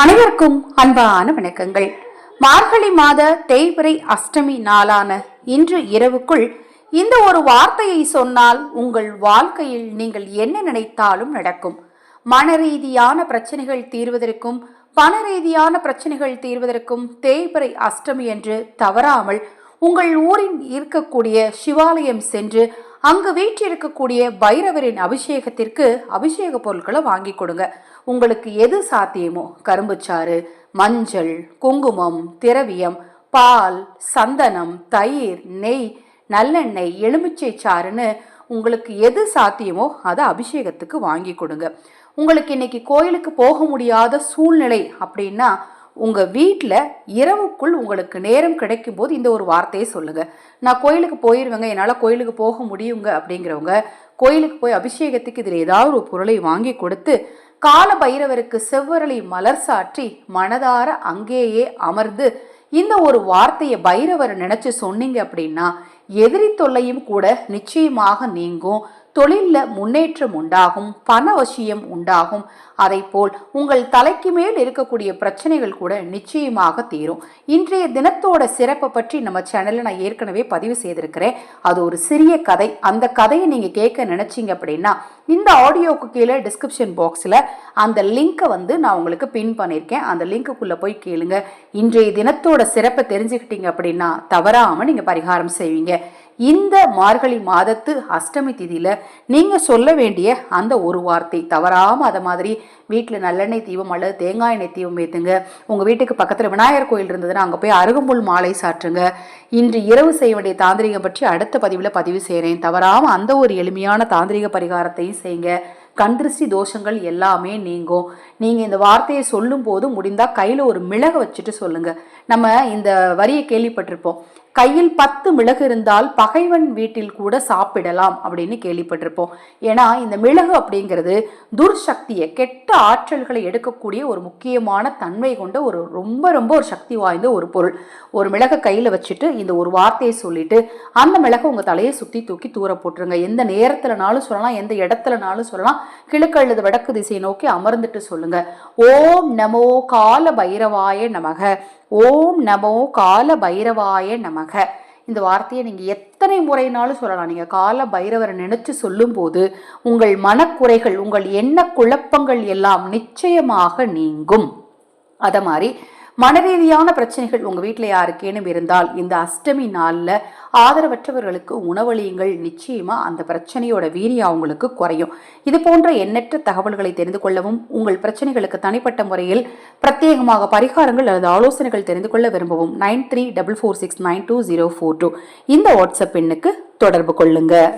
அனைவருக்கும் அன்பான வணக்கங்கள். மார்கழி மாத தேய்பிறை அஷ்டமி நாளான இன்று இரவுக்குள் இந்த ஒரு வார்த்தையை சொன்னால் உங்கள் வாழ்க்கையில் நீங்கள் என்ன நினைத்தாலும் நடக்கும். மன ரீதியான பிரச்சனைகள் தீர்வதற்கும் பண ரீதியான பிரச்சனைகள் தீர்வதற்கும் தேய்பிறை அஷ்டமி என்று தவறாமல் உங்கள் ஊரில் இருக்கக்கூடிய சிவாலயம் சென்று அங்கு வீற்றிருக்கக்கூடிய பைரவரின் அபிஷேகத்திற்கு அபிஷேக பொருட்களை வாங்கி கொடுங்க. உங்களுக்கு எது சாத்தியமோ? கரும்புச்சாறு மஞ்சள் குங்குமம் திரவியம் பால் சந்தனம் தயிர் நெய் நல்லெண்ணெய் எலுமிச்சை சாறுன்னு உங்களுக்கு எது சாத்தியமோ அதை அபிஷேகத்துக்கு வாங்கி கொடுங்க. உங்களுக்கு இன்னைக்கு கோயிலுக்கு போக முடியாத சூழ்நிலை அப்படின்னா உங்கள் வீட்டில் இரவுக்குள் உங்களுக்கு நேரம் கிடைக்கும் போது இந்த ஒரு வார்த்தையை சொல்லுங்கள் நான் கோயிலுக்கு போயிடுவேங்க என்னால் கோயிலுக்கு போக முடியுங்க அப்படிங்கிறவங்க கோயிலுக்கு போய் அபிஷேகத்துக்கு இதில் ஏதாவது ஒரு பொருளை வாங்கி கொடுத்து கால பைரவருக்கு செவ்வரளி மலர் சாற்றி மனதார அங்கேயே அமர்ந்து இந்த ஒரு வார்த்தையை பைரவர் நினச்சி சொன்னீங்க அப்படின்னா எதிரி தொல்லையும் கூட நிச்சயமாக நீங்கும். தொழிலில் முன்னேற்றம் உண்டாகும் பண வசியம் உண்டாகும். அதை போல் உங்கள் தலைக்கு மேல் இருக்கக்கூடிய பிரச்சனைகள் கூட நிச்சயமாக தீரும். இன்றைய தினத்தோட சிறப்பை பற்றி நம்ம சேனலில் நான் ஏற்கனவே பதிவு செய்திருக்கிறேன். அது ஒரு சிறிய கதை. அந்த கதையை நீங்கள் கேட்க நினச்சிங்க அப்படின்னா இந்த ஆடியோக்கு கீழே டிஸ்கிரிப்ஷன் பாக்ஸில் அந்த லிங்கை வந்து நான் உங்களுக்கு பின் பண்ணியிருக்கேன். அந்த லிங்க்குள்ளே போய் கேளுங்க. இன்றைய தினத்தோட சிறப்பை தெரிஞ்சுக்கிட்டீங்க அப்படின்னா தவறாமல் நீங்கள் பரிகாரம் செய்வீங்க. இந்த மார்கழி மாதத்து அஷ்டமி திதியில நீங்க சொல்ல வேண்டிய அந்த ஒரு வார்த்தை தவறாம அதை மாதிரி வீட்டில் நல்லெண்ணெய் தீபம் அல்லது தேங்காய் எண்ணெய் தீபம் ஏற்றுங்க உங்கள் வீட்டுக்கு பக்கத்தில் விநாயகர் கோயில் இருந்ததுன்னா அங்கே போய் அருகம்புல் மாலை சாற்றுங்க. இன்று இரவு செய்ய வேண்டிய தாந்திரிகம் பற்றி அடுத்த பதிவில் பதிவு செய்கிறேன் தவறாமல் அந்த ஒரு எளிமையான தாந்திரிக பரிகாரத்தையும் செய்யுங்க. கந்திருஷ்டி தோஷங்கள் எல்லாமே நீங்கும். நீங்கள் இந்த வார்த்தையை சொல்லும் போது முடிந்தால் கையில் ஒரு மிளகு வச்சுட்டு சொல்லுங்கள் நம்ம இந்த வரியை கேள்விப்பட்டிருப்போம். கையில் பத்து மிளகு இருந்தால் பகைவன் வீட்டில் கூட சாப்பிடலாம் அப்படின்னு கேள்விப்பட்டிருப்போம். ஏன்னா இந்த மிளகு அப்படிங்கிறது துர்சக்தியை கெட்ட ஆற்றல்களை எடுக்கக்கூடிய ஒரு முக்கியமான தன்மை கொண்ட ஒரு ரொம்ப ரொம்ப ஒரு சக்தி வாய்ந்த ஒரு பொருள். ஒரு மிளகை கையில் வச்சுட்டு இந்த ஒரு வார்த்தையை சொல்லிட்டு அந்த மிளகை உங்கள் தலையை சுற்றி தூக்கி தூர போட்டுருங்க. எந்த நேரத்துலனாலும் சொல்லலாம் எந்த இடத்துலனாலும் சொல்லலாம். கிழக்கு அல்லது வடக்கு திசையை நோக்கி அமர்ந்துட்டு சொல்லுங்க. ஓம் நமோ கால பைரவாய நமக. ஓம் நமோ கால பைரவாய நமக. இந்த வார்த்தையை நீங்கள் எத்தனை முறைனாலும் சொல்லலாம். நீங்கள் கால பைரவரை நினைச்சு சொல்லும்போது உங்கள் மனக்குறைகள் உங்கள் எண்ண குழப்பங்கள் எல்லாம் நிச்சயமாக நீங்கும். அதை மாதிரி மனரீதியான பிரச்சனைகள் உங்கள் வீட்டில் யாருக்கேனும் இருந்தால் இந்த அஷ்டமி நாளில் ஆதரவற்றவர்களுக்கு உணவளியுங்கள். நிச்சயமாக அந்த பிரச்சனையோட வீரியம் அவங்களுக்கு குறையும். இது போன்ற எண்ணற்ற தகவல்களை தெரிந்து கொள்ளவும் உங்கள் பிரச்சனைகளுக்கு தனிப்பட்ட முறையில் பிரத்யேகமாக பரிகாரங்கள் அல்லது ஆலோசனைகள் தெரிந்து கொள்ள விரும்பவும் nine three double four six nine two zero four two. இந்த வாட்ஸ்அப் எண்ணுக்கு தொடர்பு கொள்ளுங்கள்